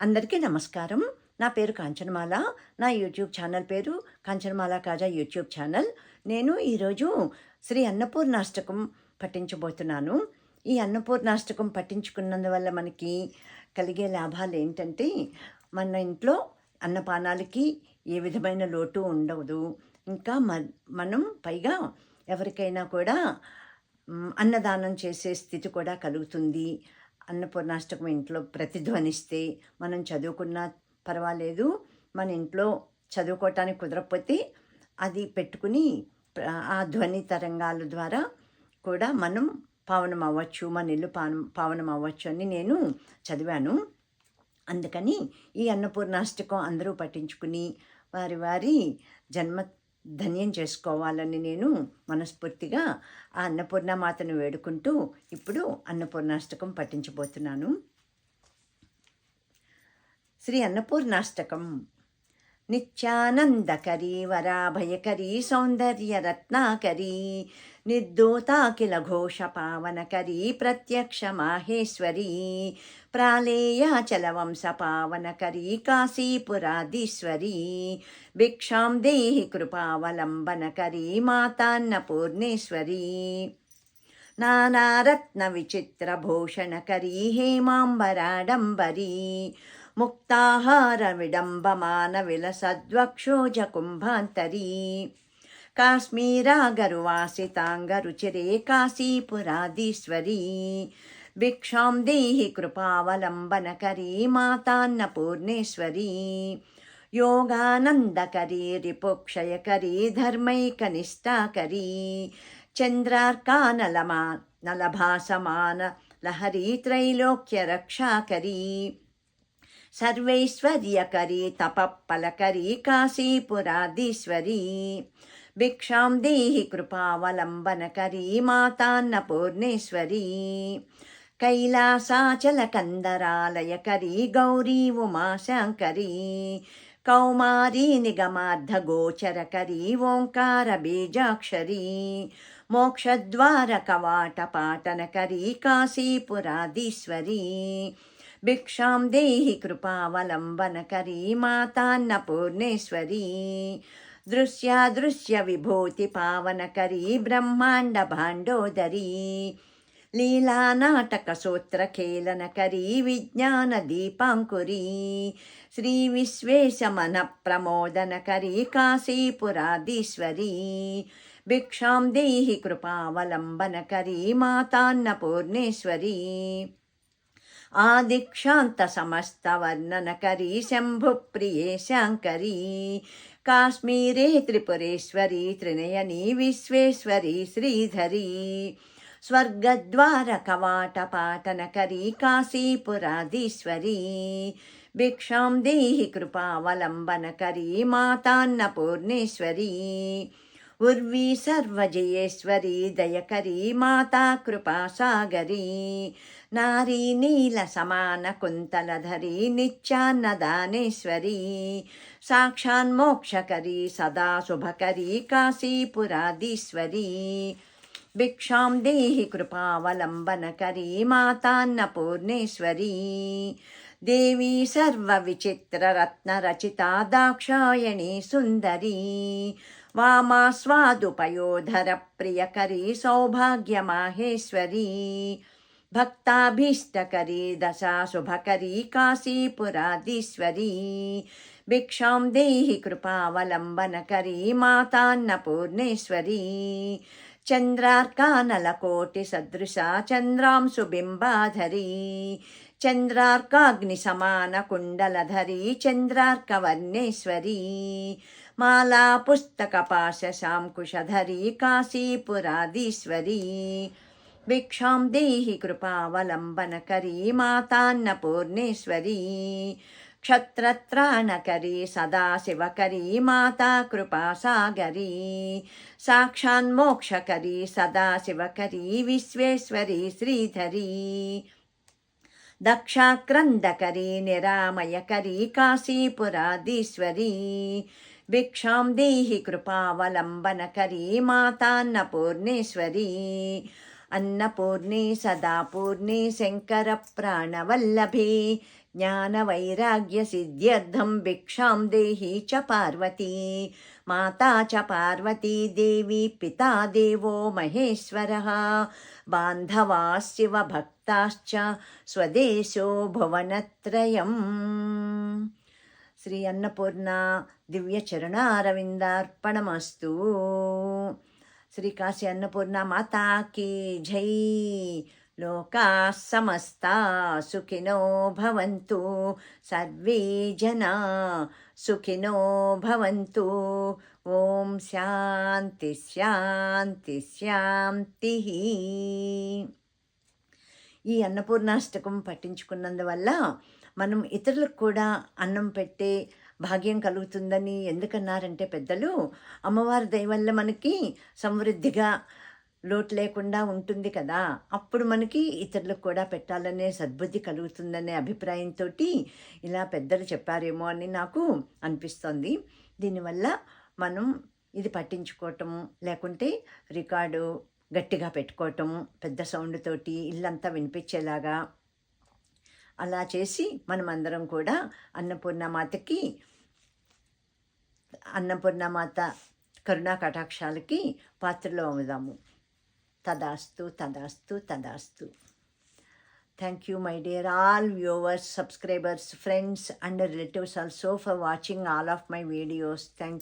అందరికీ నమస్కారం. నా పేరు కాంచనమాల. నా యూట్యూబ్ ఛానల్ పేరు కాంచనమాల కాజా యూట్యూబ్ ఛానల్. నేను ఈరోజు శ్రీ అన్నపూర్ణాష్టకం పఠించబోతున్నాను. ఈ అన్నపూర్ణాష్టకం పఠించుకున్నందువల్ల మనకి కలిగే లాభాలు ఏంటంటే మన ఇంట్లో అన్నపానాలకి ఏ విధమైన లోటు ఉండదు. ఇంకా మ మనం పైగా ఎవరికైనా కూడా అన్నదానం చేసే స్థితి కూడా కలుగుతుంది. అన్నపూర్ణాష్టకం ఇంట్లో ప్రతిధ్వనిస్తే మనం చదువుకున్నా పర్వాలేదు. మన ఇంట్లో చదువుకోవటానికి కుదరకపోతే అది పెట్టుకుని ఆ ధ్వని తరంగాల ద్వారా కూడా మనం పావనం అవ్వచ్చు మన ఇల్లు పావనం పావనం అవ్వచ్చు అని నేను చదివాను. అందుకని ఈ అన్నపూర్ణాష్టకం అందరూ పఠించుకుని వారి వారి జన్మ ధన్యం చేసుకోవాలని నేను మనస్ఫూర్తిగా ఆ అన్నపూర్ణమాతను వేడుకుంటూ ఇప్పుడు అన్నపూర్ణాష్టకం పఠించబోతున్నాను. శ్రీ అన్నపూర్ణాష్టకం. నిత్యానందకరీ వరాభయకరీ సౌందర్య రత్నాకరీ ఘోష పావనకరీ ప్రత్యక్ష మాహేశ్వరీ ప్రాళేయాచల వంశ పావనకరీ కాశీపురాధీశ్వరీ భిక్షాం దేహి కృపావలంబనకరీ మాతాన్నపూర్ణేశ్వరీ నానారత్న విచిత్ర భూషణకరీ काश्मीरागरुवासिताङ्गरुचिरे काशीपुराधीश्वरी भिक्षां देहि कृपावलम्बनकरी मातान्नपूर्णेश्वरी योगानन्दकरी रिपुक्षयकरी धर्मैकनिष्ठाकरी चन्द्रार्कानलमा नलभासमान लहरी त्रैलोक्यरक्षाकरी सर्वैश्वर्यकरी तपःफलकरी काशीपुराधीश्वरी भिक्षां देहि कृपावलम्बनकरी मातान्नपूर्णेश्वरी कैलासाचलकन्दरालयकरी गौरी उमाशङ्करी कौमारी निगमार्धगोचरकरी ओङ्कारबीजाक्षरी मोक्षद्वारकवाटपाटनकरी काशीपुराधीश्वरी भिक्षां देहि कृपावलम्बनकरी मातान्नपूर्णेश्वरी दृश्यादृश्यविभूतिपावनकरी ब्रह्माण्डभाण्डोदरी लीलानाटकसूत्रखेलनकरी विज्ञानदीपाङ्कुरी श्रीविश्वेशमनप्रमोदनकरी काशीपुराधीश्वरी भिक्षां देहि कृपावलम्बनकरी मातान्नपूर्णेश्वरी आदिक्षान्तसमस्तवर्णनकरी शम्भुप्रिये शाङ्करी కాశ్మీరే త్రిపురేశ్వరి త్రినయని విశ్వేశ్వరి శ్రీధరి. స్వర్గద్వార కవాటపాటనకరీ కాశీపురాధీశ్వరీ. భిక్షాం దేహి కృపావలంబనకరీ మాతాన్నపూర్ణేశ్వరీ. ఉర్వీ సర్వజయేశ్వరీ దయకరీ మాతా కృపాసాగరీ నారీ నీల సమాన కుంతలధరి నిత్యాన్నదానేశ్వరీ సాక్షాన్మోక్షకరీ సదా శుభకరీ కాశీపురాధీశ్వరీ భిక్షాం దేహి కృపావలంబనకరీ మాతాన్నపూర్ణేశ్వరీ దేవీ సర్వ విచిత్ర రత్న రచిత దాక్షాయణి సుందరీ वामास्वादुपयोधरप्रियकरी सौभाग्यमाहेश्वरी भक्ताभीष्टकरी दशाशुभकरी काशीपुराधीश्वरी। भिक्षां देहि कृपावलम्बनकरी मातान्नपूर्णेश्वरी। चन्द्रार्कानलकोटिसदृशा चन्द्रांशुबिम्बाधरी। चन्द्रार्काग्निसमानकुण्डलधरी चन्द्रार्कवर्णेश्वरी, माला पुस्तकपाशशाङ्कुशधरी काशीपुराधीश्वरी, भिक्षां देहि कृपावलम्बनकरी मातान्नपूर्णेश्वरी, क्षत्रत्राणकरी सदाशिवकरी माता कृपासागरी साक्षान्मोक्षकरी सदाशिवकरी विश्वेश्वरी श्रीधरी। दक्षाक्रन्दकरी निरामयकरी काशीपुराधीश्वरी भिक्षां देहि कृपावलम्बनकरी मातान्नपूर्णेश्वरी అన్నపూర్ణే సదాపూర్ణే శంకర ప్రాణవల్లభే జ్ఞానవైరాగ్య సిద్ధ్యర్థం భిక్షాం దేహి చ పార్వతీ మాతా చ పార్వతీ దేవి పితా దేవో మహేశ్వరः బాంధవాः శివభక్తాశ్చ స్వదేశో భువనత్రయం శ్రీ అన్నపూర్ణ దివ్య చరణారవిందార్పణమస్తు శ్రీ కాశీ అన్నపూర్ణ మాతాకి జై లోకా సమస్త సుఖినో భవంతు సర్వే జనా సుఖినో భవంతు ఓం శాంతి శాంతి శాంతి ఈ అన్నపూర్ణాష్టకం పట్టించుకున్నందువల్ల మనం ఇతరులకు కూడా అన్నం పెట్టే భాగ్యం కలుగుతుందని ఎందుకన్నారంటే పెద్దలు అమ్మవారి దయ వల్ల మనకి సమృద్ధిగా లోటు లేకుండా ఉంటుంది కదా అప్పుడు మనకి ఇతరులకు కూడా పెట్టాలనే సద్బుద్ధి కలుగుతుందనే అభిప్రాయంతో ఇలా పెద్దలు చెప్పారేమో అని నాకు అనిపిస్తోంది. దీనివల్ల మనం ఇది పట్టించుకోవటం లేకుంటే రికార్డు గట్టిగా పెట్టుకోవటం పెద్ద సౌండ్ తోటి ఇల్లంతా వినిపించేలాగా అలా చేసి మనమందరం కూడా అన్నపూర్ణమాతకి అన్నపూర్ణమాత కరుణా కటాక్షాలకి పాత్రలో అవుదాము. Tadastu, Tadastu, Tadastu. Thank you, my dear all viewers, subscribers, friends, and relatives also for watching all of my videos. Thank